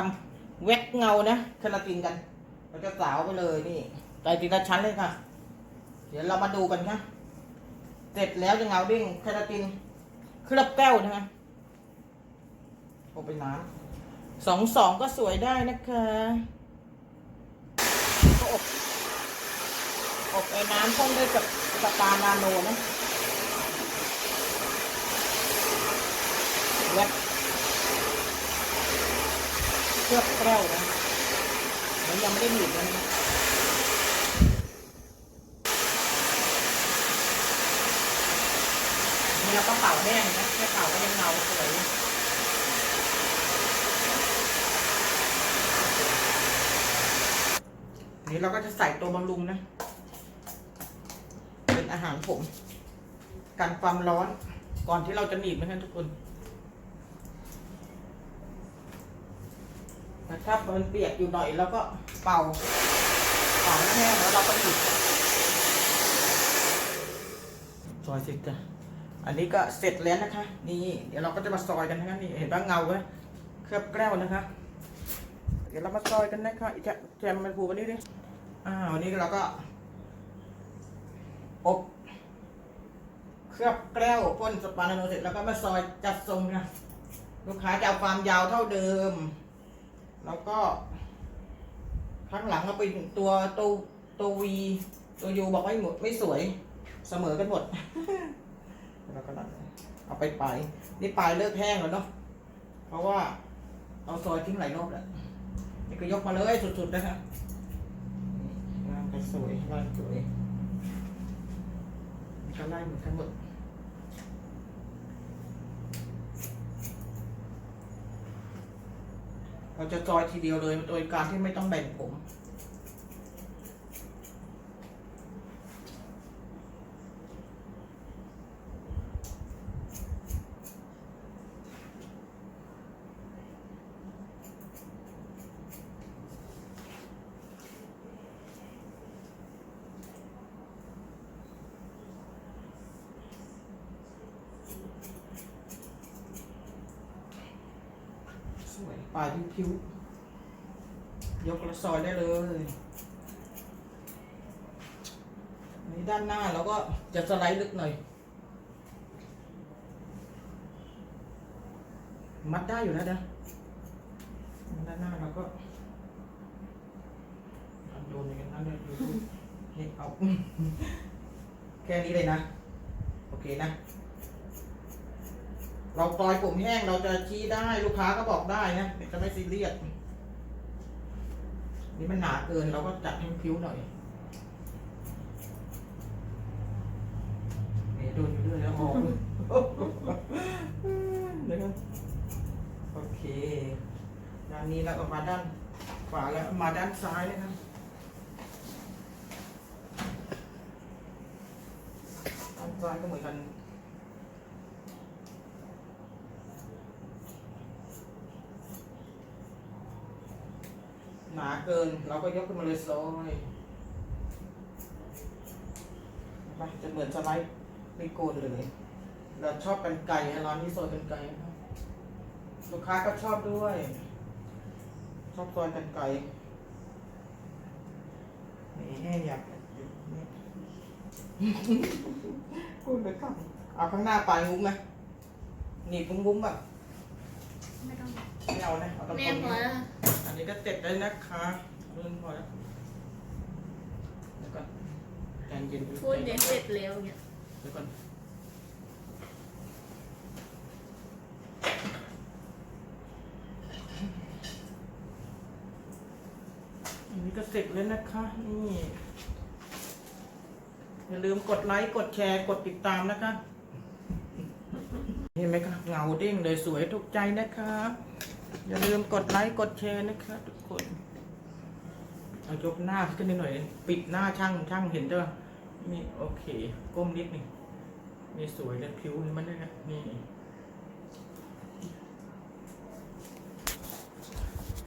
ทำแว็กเงานะเคลาตินกันเราจะสาวไปเลยนี่ใส่ทีละชั้นเลยค่ะ เดี๋ยวเรามาดูกันนะเสร็จแล้วจะเงาเด้งเคลาตินเคลือบแก้วนะคะโอไปน้ำสองสองก็สวยได้นะคะก็อบอบไอ้น้ำพ่นด้วยกับสตานาโนนะแว็ก เคลือบแก้วนะมันยังไม่ได้หนีบนะนี่เราก็เป่าแห้งนะแค่เป่าก็ยังเงาสวยนี่เราก็จะใส่ตัวบำรุงนะ เป็นอาหารผม กันความร้อนก่อนที่เราจะหนีบนะทุกคน แต่ ถ้ามันเปียกอยู่หน่อยแล้วก็เป่าเป่าให้แห้งแล้วเราก็หยุดซอยเสร็จจ้ะอันนี้ก็เสร็จแล้วนะคะ นี่ เดี๋ยวเราก็จะมาซอยกันนะคะนี่เห็นว่าเงาไหมเคลือบแก้วนะคะ เดี๋ยวเรามาซอยกันนะคะอีกแจมมันผูกวันนี้ดิอ่าวันนี้เราก็อบเคลือบแก้วพ่นสปานาโนเสร็จแล้วก็มาซอยจัดทรงนะลูกค้าจะเอาความยาวเท่าเดิม แล้วก็ ข้างหลังก็เป็นตัวตัวตัววีตัวยูบอกไม่หมดไม่สวยเสมอกันหมดแล้วก็นั่นเอาไปปลายนี่ปลายเลิกแห้งแล้วเนาะเพราะว่าเอาซอยทิ้งหลายรอบแล้วนี่ก็ยกมาเลยสุดๆนะคะนี่ร่างก็สวยร่างสวยก็ไล่เหมือนกันหมด เราจะจอยทีเดียวเลยโดยการที่ไม่ต้องแบ่งผม สวย ปลายพิ้วๆยกกระซอยได้เลยนี่ด้านหน้าเราก็จะสไลด์ลึกหน่อย มัดได้อยู่แล้วนะด้านหน้าเราก็โดนอย่างนั้นเลยนี่เอาแค่นี้เลยนะ โอเคนะ เราตอยผมแห้งเราจะชี้ได้ลูกค้าก็บอกได้นะจะไม่ซีเรียสนี่มันหนาเกินเราก็จัดให้มันพิ้วหน่อยเนี่ยโดนอยู่เรื่อยแล้วออกนะครับโอเค ด้านนี้แล้วก็มาด้านขวาแล้วมาด้านซ้ายนะครับด้านซ้ายก็เหมือนกัน หนาเกิน เราก็ยกขึ้นมาเลยซอยไปจะเหมือนสไลด์ไม่โกนเลย เราชอบกันไก่ร้านนี้ซอยกันไก่ลูกค้าก็ชอบด้วย ชอบซอยกันไก่นี่แห้อยากพูดไปครับเอาข้างหน้าปลายงุ้มไหมหนีบงุ้มๆแบบไม่ต้อง ไม่เอานะเอาตรงแม่นี้พอแล้วค่ะอันนี้ก็เสร็จแล้วนะคะเริ่มพอแล้วแล้วก็ใจเย็นพูดเนี่ยเสร็จแล้วเนี่ยเดี๋ยวก่อนอันนี้ก็เสร็จแล้วนะคะนี่อย่าลืมกดไลค์กดแชร์กดติดตามนะคะเห็นไหมคะเงาเด้งเลยสวยถูกใจนะคะ อย่าลืมกดไลค์กดแชร์นะคะทุกคนเอายกหน้าขึ้นนิดหน่อย ปิดหน้าช่างช่างเห็นจ้ะมีโอเค ก้มนิดหนึ่งนี่สวยเลยผิวมันด้ยนะนี่